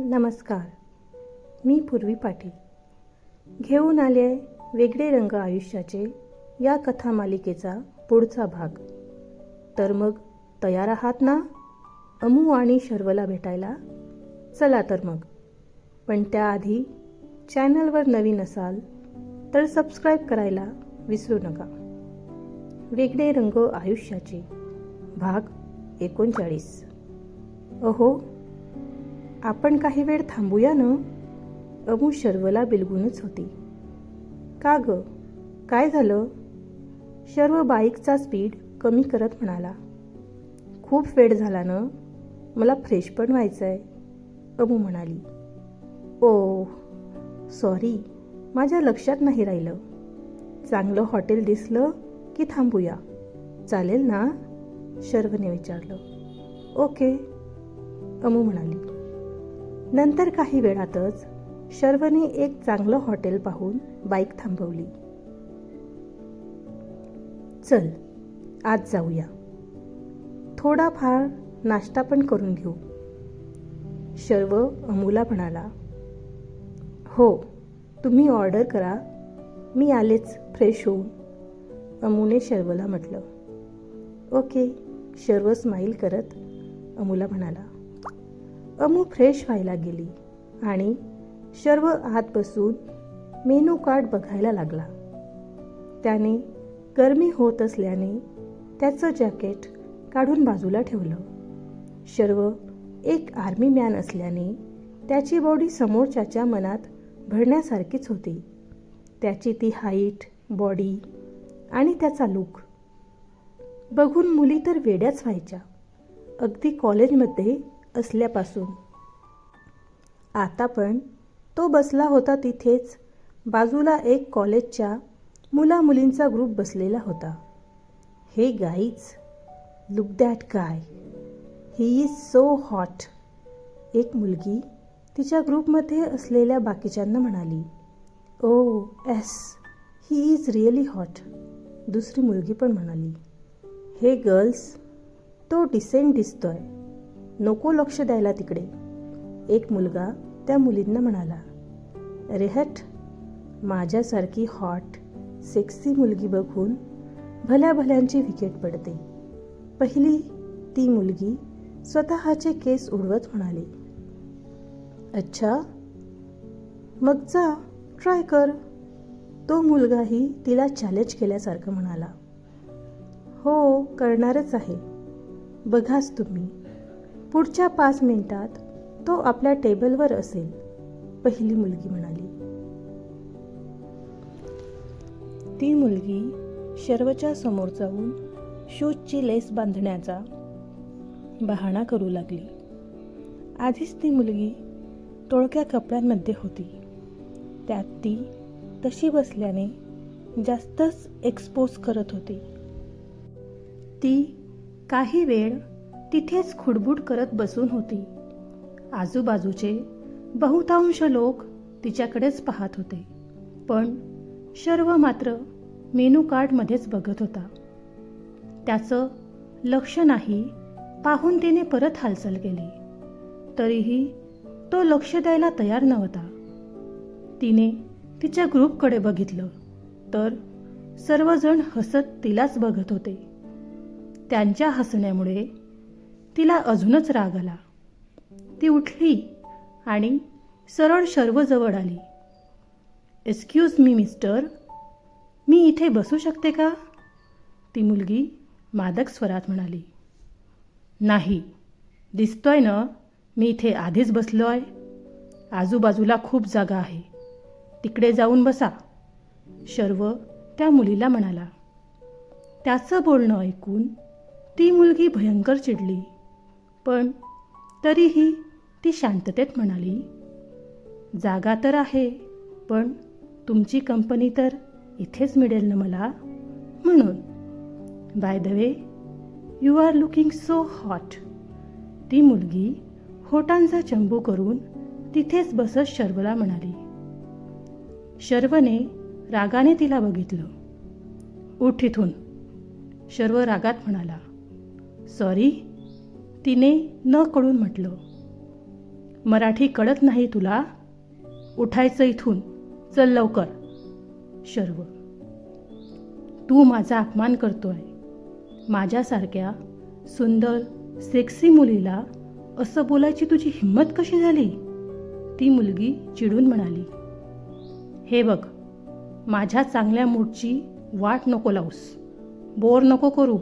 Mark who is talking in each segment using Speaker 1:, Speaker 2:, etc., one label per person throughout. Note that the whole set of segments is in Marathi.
Speaker 1: नमस्कार. मी पूर्वी पाटील. घेऊन आले वेगळे रंग आयुष्याचे या कथा मालिकेचा पुढचा भाग. तर मग तयार आहात ना? अमू आणि शर्वला भेटायला? चला तर मग. पण त्याआधी चॅनलवर नवीन असाल तर सबस्क्राईब करायला विसरू नका. वेगळे रंग आयुष्याचे. भाग एकोणचाळीस. अहो आपण काही वेळ थांबूया न? अमू शर्वला बिलगूनच होती. का ग? काय झालं? शर्व बाईकचा स्पीड कमी करत म्हणाला. खूप वेळ झाला ना? मला फ्रेश पण व्हायचं आहे अमू म्हणाली. Oh sorry. माझ्या लक्षात नाही राहिलं. चांगलं हॉटेल दिसलं की थांबूया. चालेल ना? शर्वने विचारलं. ओके. अमू म्हणाली. नंतर काही वेळातच शर्वने एक चांगलं हॉटेल पाहून बाईक थांबवली. चल आज जाऊया. थोडाफार नाश्ता पण करून घेऊ. शर्व अमूला म्हणाला. हो तुम्ही ऑर्डर करा. मी आलेच फ्रेश होऊन. अमूने शर्वला म्हटलं. ओके शर्व स्माईल करत अमूला म्हणाला. अमू फ्रेश व्हायला गेली आणि सर्व आत बसून मेनू कार्ड बघायला लागला. त्याने गरमी होत असल्याने त्याचं जॅकेट काढून बाजूला ठेवलं. शर्व एक आर्मी मॅन असल्याने त्याची बॉडी समोरच्याच्या मनात भरण्यासारखीच होती. त्याची ती हाईट बॉडी आणि त्याचा लुक बघून मुली तर वेड्याच व्हायच्या. अगदी कॉलेजमध्ये असल्यापासून. आता पण तो बसला होता तिथेच बाजूला एक कॉलेजच्या मुला मुलींचा ग्रुप बसलेला होता. Hey guys look that guy he is so hot. एक मुलगी तिच्या ग्रुपमध्ये असलेल्या बाकीच्यांना म्हणाली ओ yes he is really hot. दुसरी मुलगी पण म्हणाली हे गर्ल्स तो डिसेंट दिसतोय. नको लक्ष द्यायला तिकडे. एक मुलगा त्या मुलींना म्हणाला रेहट माझ्यासारखी हॉट सेक्सी मुलगी बघून भल्या भल्यांची विकेट पडते. पहिली ती मुलगी स्वतःचे केस उडवत म्हणाली अच्छा मग जा ट्राय कर. तो मुलगाही तिला चॅलेंज केल्यासारखं म्हणाला हो करणारच आहे. बघाच तुम्ही. पुढच्या पाच मिनिटात तो आपल्या टेबलवर असेल पहिली मुलगी म्हणाली. ती मुलगी शर्वच्या समोर जाऊन शूजची लेस बांधण्याचा बहाणा करू लागली. आधीच ती मुलगी टोळक्या कपड्यांमध्ये होती. त्यात ती तशी बसल्याने जास्तच एक्सपोज करत होती. ती काही वेळ तिथेच खुडबुड करत बसून होती. आजूबाजूचे बहुतांश लोक तिच्याकडेच पाहत होते. पण शर्व मात्र मेनू कार्डमध्येच बघत होता. त्याचं लक्ष नाही पाहून तिने परत हालचाल केली. तरीही तो लक्ष द्यायला तयार नव्हता. तिने तिच्या ग्रुपकडे बघितलं तर सर्वजण हसत तिलाच बघत होते. त्यांच्या हसण्यामुळे तिला अजूनच राग आला. ती उठली आणि सरळ शर्वजवळ आली. एक्सक्यूज मी मिस्टर मी इथे बसू शकते का? ती मुलगी मादक स्वरात म्हणाली. नाही. दिसतोय ना मी इथे आधीच बसलो आहे आजूबाजूला खूप जागा आहे. तिकडे जाऊन बसा. शर्व त्या मुलीला म्हणाला. त्याचं बोलणं ऐकून ती मुलगी भयंकर चिडली. पण तरीही ती शांततेत म्हणाली जागा तर आहे पण तुमची कंपनी तर इथेच मिळेल ना मला? म्हणून by the way you are looking so hot ती मुलगी होटांचा चंबू करून तिथेच बसत शर्वला म्हणाली. शर्वने रागाने तिला बघितलं. उठ इथून. शर्व रागात म्हणाला सॉरी तिने न कळून म्हटलं मराठी कळत नाही तुला? उठायचं इथून. चल लवकर. शर्व तू माझा अपमान करतोय. माझ्यासारख्या सुंदर सेक्सी मुलीला असं बोलायची तुझी हिंमत कशी झाली? ती मुलगी चिडून म्हणाली हे बघ माझ्या चांगल्या मूडची वाट नको लावूस. बोर नको करू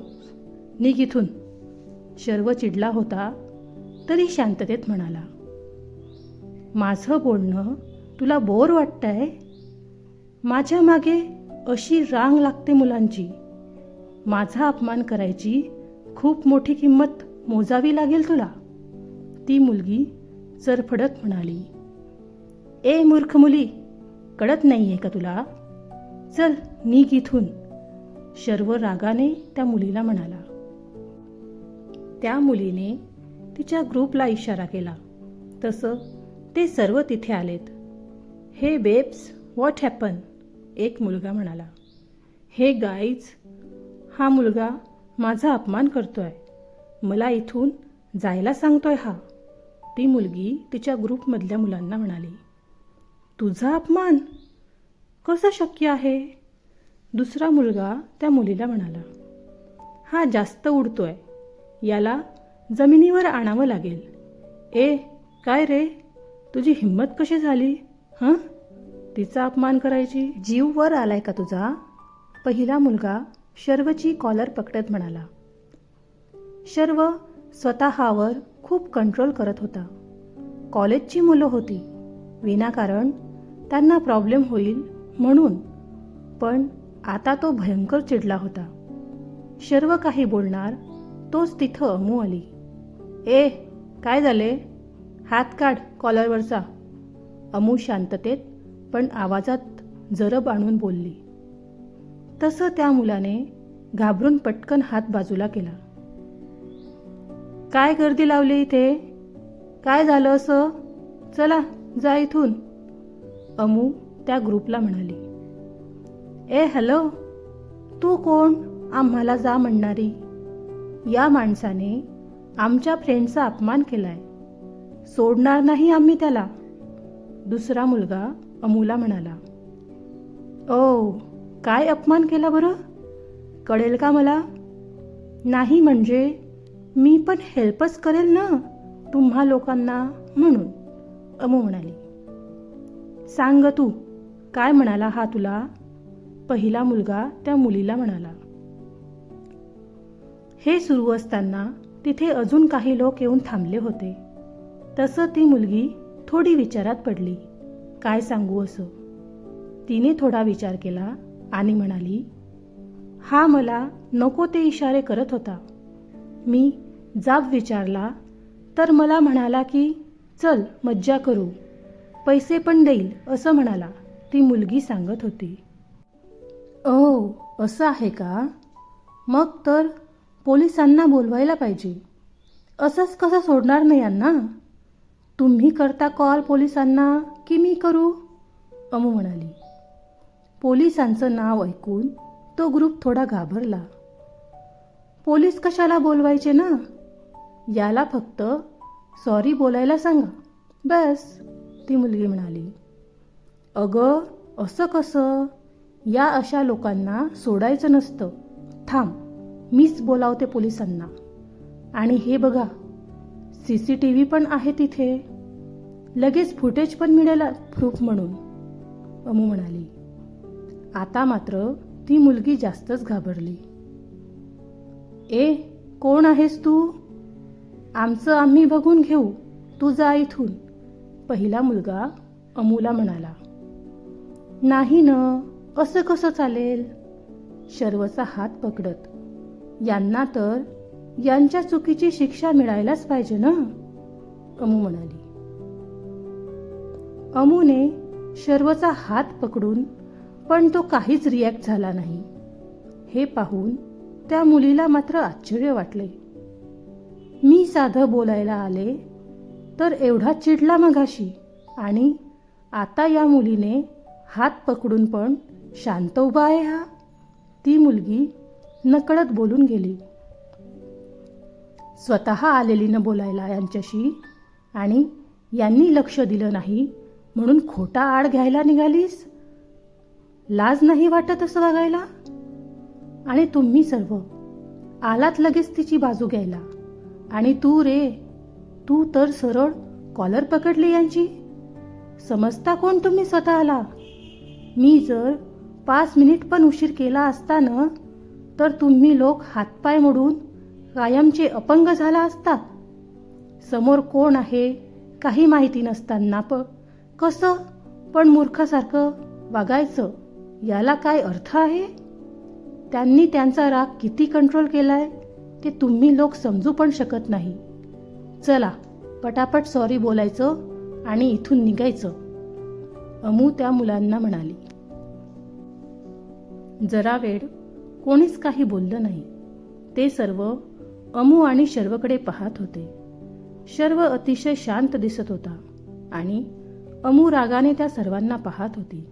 Speaker 1: निघ इथून. शर्व चिडला होता तरी शांततेत म्हणाला माझं बोलणं तुला बोर वाटतंय? माझ्या मागे अशी रांग लागते मुलांची. माझा अपमान करायची खूप मोठी किंमत मोजावी लागेल तुला. ती मुलगी चरफडत म्हणाली ए मूर्ख मुली कळत नाही आहे का तुला? चल निघ इथून. शर्व रागाने त्या मुलीला म्हणाला त्या मुलीने तिच्या ग्रुपला इशारा केला. तसं ते सर्व तिथे आलेत. हे बेब्स व्हॉट हॅपन एक मुलगा म्हणाला. हे गाईज हा मुलगा माझा अपमान करतोय. मला इथून जायला सांगतोय हा. ती मुलगी तिच्या ग्रुपमधल्या मुलांना म्हणाली. तुझा अपमान? कसं शक्य आहे? दुसरा मुलगा त्या मुलीला म्हणाला. हा जास्त उडतोय. याला जमिनीवर आणावं लागेल. ए काय रे? तुझी हिंमत कशी झाली? हं? तिचा अपमान करायची? जीव वर आलाय का तुझा? पहिला मुलगा शर्वची कॉलर पकडत म्हणाला. शर्व स्वतःवर खूप कंट्रोल करत होता. कॉलेजची मुलं होती. विनाकारण त्यांना प्रॉब्लेम होईल म्हणून. पण आता तो भयंकर चिडला होता. शर्व काही बोलणार तोच तिथं अमू आली. ए काय झाले? हात काढ कॉलरवरचा. अमू शांततेत पण आवाजात जरब आणून बोलली. तसं त्या मुलाने घाबरून पटकन हात बाजूला केला. काय गर्दी लावली इथे? काय झालं असं? चला जा इथून. अमू त्या ग्रुपला म्हणाली. ए हॅलो तू कोण? आम्हाला जा म्हणणारी. या माणसाने आमच्या फ्रेंडचा अपमान केलाय. सोडणार नाही आम्ही त्याला. दुसरा मुलगा अमूला म्हणाला ओ काय अपमान केला बरं? कळेल का मला? नाही म्हणजे मी पण हेल्पच करेल ना तुम्हा लोकांना म्हणून अमू म्हणाली. सांग तू काय म्हणाला हा तुला? पहिला मुलगा त्या मुलीला म्हणाला हे सुरू असताना तिथे अजून काही लोक येऊन थांबले होते. तसं ती मुलगी थोडी विचारात पडली. काय सांगू असं? तिने थोडा विचार केला आणि म्हणाली हा मला नको ते इशारे करत होता. मी जाब विचारला तर मला म्हणाला की चल मज्जा करू. पैसे पण देईल असं म्हणाला ती मुलगी सांगत होती. ओ असं आहे का? मग तर पोलिसांना बोलवायला पाहिजे. असंच कसं सोडणार नाही यांना? तुम्ही करता कॉल पोलिसांना की मी करू? अमू म्हणाली. पोलिसांचं नाव ऐकून तो ग्रुप थोडा घाबरला. पोलीस कशाला बोलवायचे ना? याला फक्त सॉरी बोलायला सांगा. बस ती मुलगी म्हणाली. अगं असं कसं? या अशा लोकांना सोडायचं नसतं. थांब. मीच बोलावते पोलिसांना. आणि हे बघा सी सी टी व्ही पण आहे तिथे. लगेच फुटेज पण मिळेल प्रूफ म्हणून. अमू म्हणाली आता मात्र ती मुलगी जास्तच घाबरली. ए कोण आहेस तू? आमचं आम्ही बघून घेऊ. तू जा इथून. पहिला मुलगा अमूला म्हणाला नाही न असं कसं चालेल? शर्वचा हात पकडत यांना तर यांच्या चुकीची शिक्षा मिळायलाच पाहिजे ना? अमू म्हणाली. अमूने शर्वचा हात पकडून पण तो काहीच रिॲक्ट झाला नाही. हे पाहून त्या मुलीला मात्र आश्चर्य वाटले. मी साधं बोलायला आले तर एवढा चिडला मगाशी आणि आता या मुलीने हात पकडून पण शांत उभा आहे हा. ती मुलगी नकळत बोलून गेली. स्वतः आलेली न बोलायला यांच्याशी आणि यांनी लक्ष दिलं नाही म्हणून खोटा आड घ्यायला निघालीस? लाज नाही वाटत असं वागायला? आणि तुम्ही सर्व आलात लगेच तिची बाजू घ्यायला. आणि तू रे तू तर सरळ कॉलर पकडली यांची. समजता कोण तुम्ही स्वतःला? मी जर पाच मिनिट पण उशीर केला असता ना तर तुम्ही लोक हातपाय मोडून कायमचे अपंग झाला असता? समोर कोण आहे काही माहिती नसताना प कसं पण मूर्खासारखं वागायचं? याला काय अर्थ आहे? त्यांनी त्यांचा राग किती कंट्रोल केलाय ते तुम्ही लोक समजू पण शकत नाही. चला पटापट सॉरी बोलायचं आणि इथून निघायचं. अमू त्या मुलांना म्हणाली. जरा वेळ कोणीच काही बोललं नाही. ते सर्व अमू आणि शर्वकडे पाहत होते. शर्व अतिशय शांत दिसत होता आणि अमू रागाने त्या सर्वांना पाहत होती.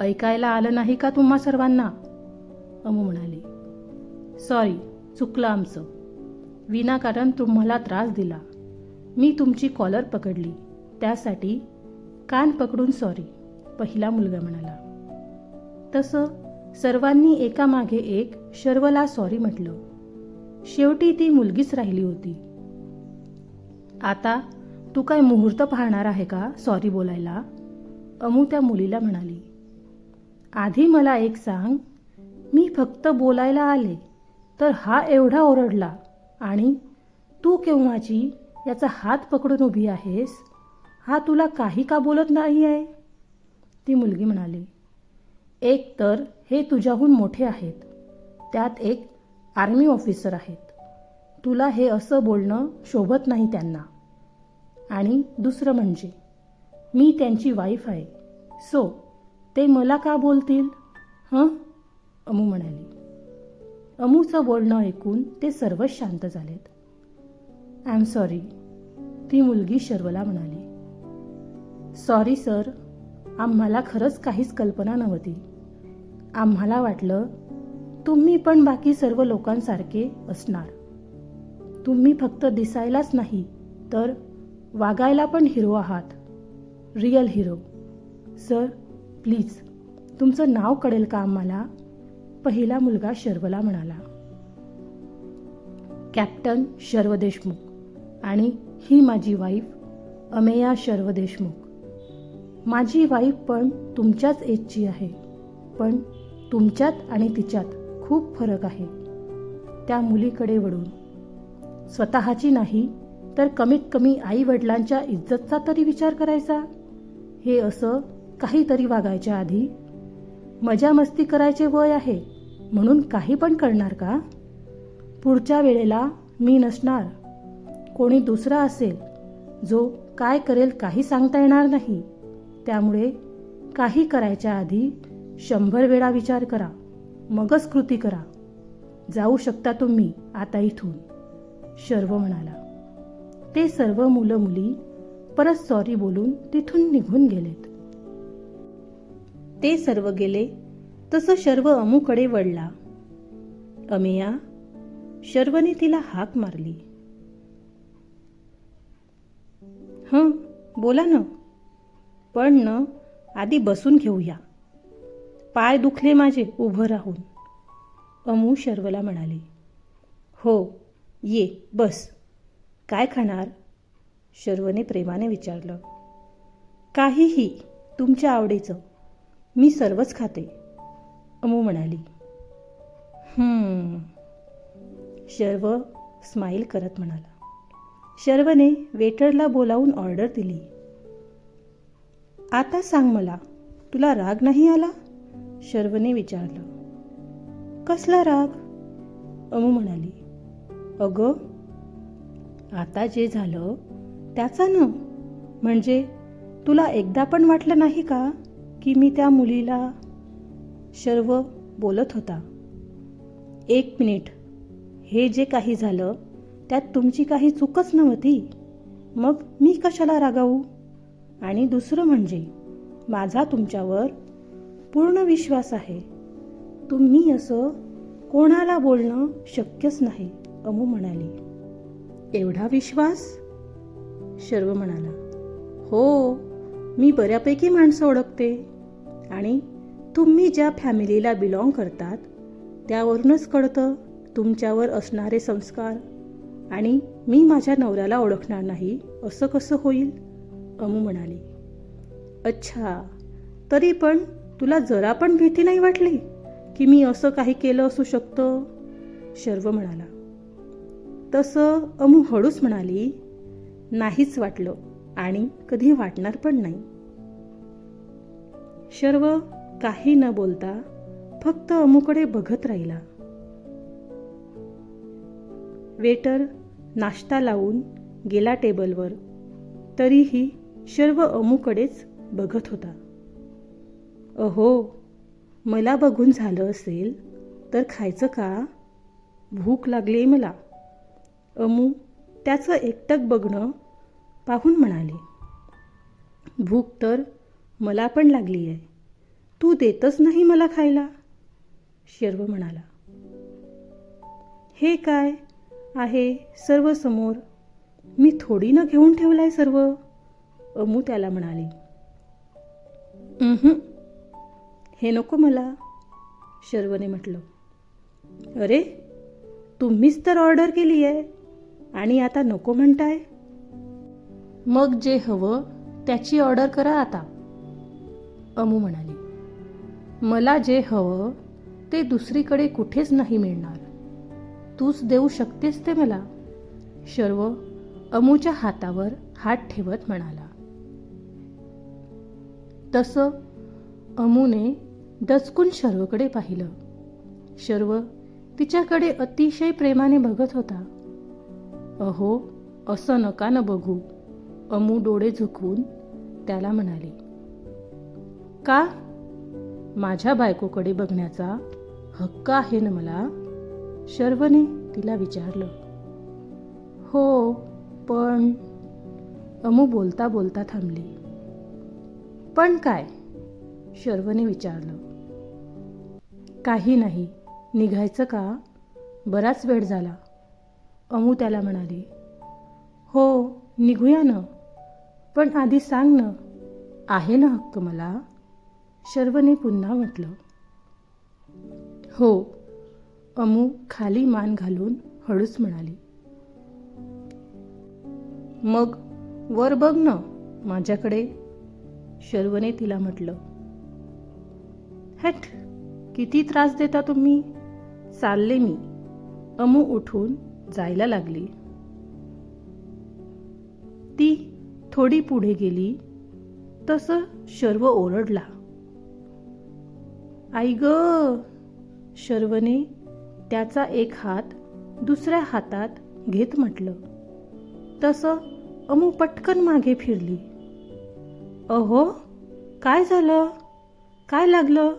Speaker 1: ऐकायला आलं नाही का तुम्हा सर्वांना? अमू म्हणाली. सॉरी चुकलं आमचं. विनाकारण तुम्हाला त्रास दिला. मी तुमची कॉलर पकडली. त्यासाठी कान पकडून सॉरी पहिला मुलगा म्हणाला. तसं सर्वांनी एकामागे एक शर्वला सॉरी म्हटलं. शेवटी ती मुलगीच राहिली होती. आता तू काय मुहूर्त पाहणार आहे का सॉरी बोलायला? अमू त्या मुलीला म्हणाली. आधी मला एक सांग मी फक्त बोलायला आले तर हा एवढा ओरडला आणि तू केव्हाची याचा हात पकडून उभी आहेस? हा तुला काही का बोलत नाही आहे ती मुलगी म्हणाली. एक तर हे तुझ्याहून मोठे आहेत. त्यात एक आर्मी ऑफिसर आहेत. तुला हे असं बोलणं शोभत नाही त्यांना. आणि दुसरं म्हणजे मी त्यांची वाईफ आहे. सो ते मला का बोलतील? हं? अमू म्हणाली. अमूचं बोलणं ऐकून ते सर्वच शांत झालेत. आय एम सॉरी ती मुलगी शर्वला म्हणाली. सॉरी सर आम्हाला खरंच काहीच कल्पना नव्हती. आम्हाला वाटलं तुम्ही पण बाकी सर्व लोकांसारखे असणार. तुम्ही फक्त दिसायलाच नाही तर वागायला पण हिरो आहात. Real hero. सर प्लीज तुमचं नाव कळेल का आम्हाला? पहिला मुलगा शर्वला म्हणाला. कॅप्टन शर्व देशमुख आणि ही माझी वाईफ अमेया शर्व देशमुख. माझी वाईफ पण तुमच्याच एजची आहे पण तुमच्यात आणि तिच्यात खूप फरक आहे. त्या मुलीकडे वळून स्वतःची नाही तर कमीत कमी आई वडिलांच्या इज्जतचा तरी विचार करायचा? हे असं काहीतरी वागायच्या आधी मजा मस्ती करायचे वय आहे म्हणून काही पण करणार का? पुढच्या वेळेला मी नसणार. कोणी दुसरा असेल जो काय करेल काही सांगता येणार नाही. त्यामुळे काही करायच्या आधी शंभर वेळा विचार करा मगच कृती करा. जाऊ शकता तुम्ही आता इथून शर्व म्हणाला. ते सर्व मुलं मुली परत सॉरी बोलून तिथून निघून गेलेत. ते सर्व गेले तसं शर्व अमूकडे वळला. अमेया शर्वने तिला हाक मारली. हं बोला ना. पण न आधी बसून घेऊया. पाय दुखले माझे उभं राहून. अमू शर्वला म्हणाली हो ये बस. काय खाणार? शर्वने प्रेमाने विचारलं काहीही तुमच्या आवडीचं. मी सर्वच खाते. अमू म्हणाली शर्व स्माईल करत म्हणाला शर्वने वेटरला बोलावून ऑर्डर दिली. आता सांग मला तुला राग नाही आला? शर्वने विचारलं कसला राग? अमू म्हणाली अगं आता जे झालं त्याचा न म्हणजे तुला एकदा पण वाटलं नाही का की मी त्या मुलीला शर्व बोलत होता? एक मिनिट. हे जे काही झालं त्यात तुमची काही चूकच नव्हती. मग मी कशाला रागावू? आणि दुसरं म्हणजे माझा तुमच्यावर पूर्ण विश्वास आहे. तुम्ही असं कोणाला बोलणं शक्यच नाही अमू म्हणाली. एवढा विश्वास? शर्व म्हणाला. हो मी बऱ्यापैकी माणसं ओळखते आणि तुम्ही ज्या फॅमिलीला बिलॉंग करतात त्यावरूनच कळतं तुमच्यावर असणारे संस्कार आणि मी माझ्या नवऱ्याला ओळखणार नाही असं कसं होईल? अमू म्हणाली. अच्छा तरी पण तुला जरा पण भीती नाही वाटली की मी असं काही केलं असू शकतं? शर्व म्हणाला. तसं अमू हळूच म्हणाली नाहीच वाटलं आणि कधी वाटणार पण नाही. शर्व काही न बोलता फक्त अमूकडे बघत राहिला. वेटर नाश्ता लावून गेला टेबलवर तरीही शर्व अमूकडेच बघत होता. अहो मला बघून झालं असेल तर खायचं का? भूक लागली आहे मला. अमू त्याचं एकटक बघणं पाहून म्हणाले. भूक तर मला पण लागली आहे तू देतच नाही मला खायला? शर्व म्हणाला. हे काय आहे सर्व समोर? मी थोडी न घेऊन ठेवलाय सर्व? अमू त्याला म्हणाली. हे नको मला शर्वने म्हटलं. अरे तुम्हीच तर ऑर्डर केली आहे आणि आता नको म्हणताय? मग जे हवं त्याची ऑर्डर करा आता अमू म्हणाली. मला जे हवं ते दुसरीकडे कुठेच नाही मिळणार. तूच देऊ शकतेस ते मला शर्व अमूच्या हातावर हात ठेवत म्हणाला. तसं अमूने दचकून शर्वकडे पाहिलं. शर्व तिच्याकडे अतिशय प्रेमाने बघत होता. अहो असं नका न बघू. अमू डोळे झुकवून त्याला म्हणाले का? माझ्या बायकोकडे बघण्याचा हक्क आहे ना मला? शर्वने तिला विचारलं. हो पण अमू बोलता बोलता थांबली. पण काय? शर्वने विचारलं. काही नाही निघायचं का? बराच वेळ झाला. अमू त्याला म्हणाली हो निघूया ना. पण आधी सांग ना आहे ना हक्क मला? शर्वने पुन्हा म्हटलं हो. अमू खाली मान घालून हळूच म्हणाली मग वर बघ ना माझ्याकडे. शर्वने तिला म्हटलं हट किती त्रास देता तुम्ही? चालले मी. अमू उठून जायला लागली. ती थोडी पुढे गेली. तसं शर्व ओरडला. आई ग! शर्वने त्याचा एक हात दुसऱ्या हातात घेत म्हटलं. तसं अमू पटकन मागे फिरली. अहो काय झालं? काय लागलं?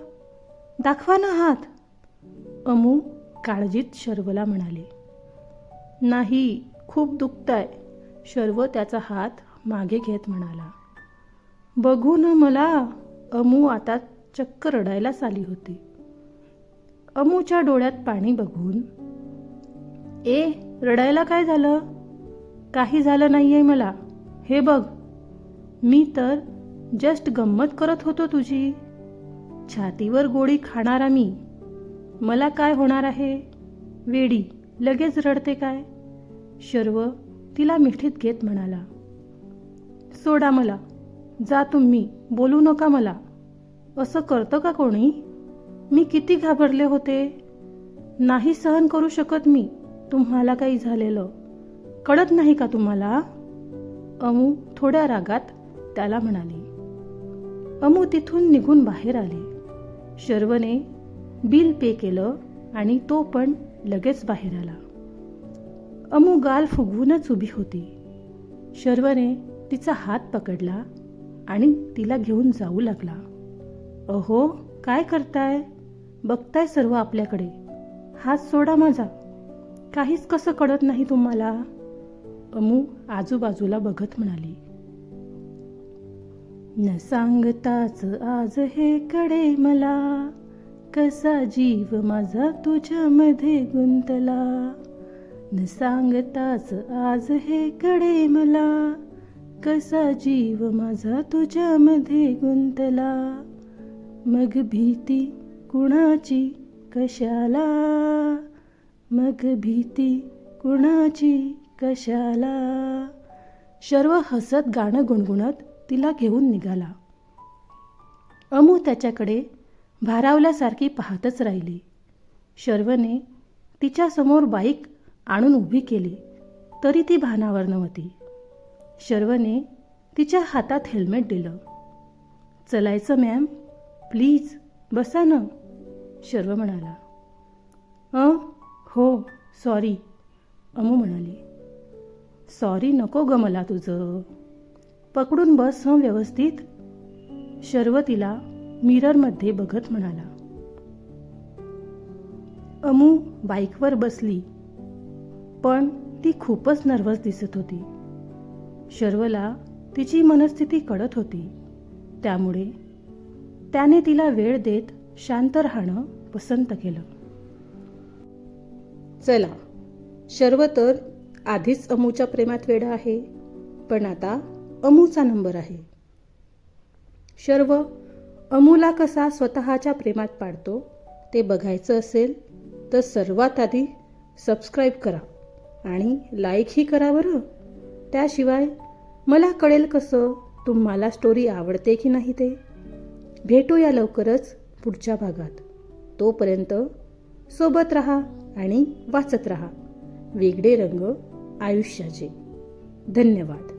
Speaker 1: दाखवा ना हात. अमू काळजीत शर्वला म्हणाले. नाही खूप दुखताय. शर्व त्याचा हात मागे घेत म्हणाला. बघू ना मला. अमू आता चक्क रडायलाच आली होती. अमूच्या डोळ्यात पाणी बघून ए रडायला काय झालं? काही झालं नाही आहे मला. हे बघ. मी तर जस्ट गंमत करत होतो तुझी. छातीवर गोळी खाणारा मी. मला काय होणार आहे? वेडी लगेच रडते काय? शर्व तिला मिठीत घेत म्हणाला. सोडा मला. जा तुम्ही बोलू नका मला. असं करतं का कोणी? मी किती घाबरले होते. नाही सहन करू शकत मी. तुम्हाला काही झालेलं. कळत नाही का तुम्हाला? अमू थोड्या रागात त्याला म्हणाली. अमू तिथून निघून बाहेर आले. शर्वने बिल पे केलं आणि तो पण लगेच बाहेर आला. अमू गाल फुगवूनच उभी होती. शर्वने तिचा हात पकडला आणि तिला घेऊन जाऊ लागला. अहो काय करताय? बघताय सर्व आपल्याकडे. हात सोडा माझा. काहीच कसं कळत नाही तुम्हाला. अमू आजूबाजूला बघत म्हणाली. न सांगताच आज हे कडे मला. कसा जीव माझा तुझ्यामध्ये गुंतला. न सांगताच आज हे कडे मला. कसा जीव माझा तुझ्यामध्ये गुंतला. मग भीती कुणाची? कशाला? मग भीती कुणाची? कशाला? सर्व हसत गाणं गुणगुणत तिला घेऊन निघाला. अमू त्याच्याकडे भारावल्यासारखी पाहतच राहिली. शर्वने तिच्यासमोर बाईक आणून उभी केली तरी ती भानावर नव्हती. शर्वने तिच्या हातात हेल्मेट दिलं. चलायचं मॅम प्लीज बसा ना शर्व म्हणाला. अ हो सॉरी अमू म्हणाली. सॉरी नको ग मला तुझं. पकडून बस हं व्यवस्थित. शर्व तिला मिररमध्ये बघत म्हणाला. अमू बाईकवर बसली. पण ती खूपच नर्वस दिसत होती. शर्वला तिची मनस्थिती कळत होती. त्यामुळे त्याने तिला वेळ देत शांत राहणं पसंत केलं. चला शर्व तर आधीच अमूच्या प्रेमात वेडा आहे. पण आता अमूचा नंबर आहे. शर्व अमूला कसा स्वतःच्या प्रेमात पाडतो ते बघायचं असेल तर सर्वात आधी सबस्क्राईब करा आणि लाईकही करा बरं. त्याशिवाय मला कळेल कसं तुम्हाला स्टोरी आवडते की नाही ते. भेटूया लवकरच पुढच्या भागात. तोपर्यंत सोबत रहा आणि वाचत रहा. वेगळे रंग आयुष्याचे. धन्यवाद.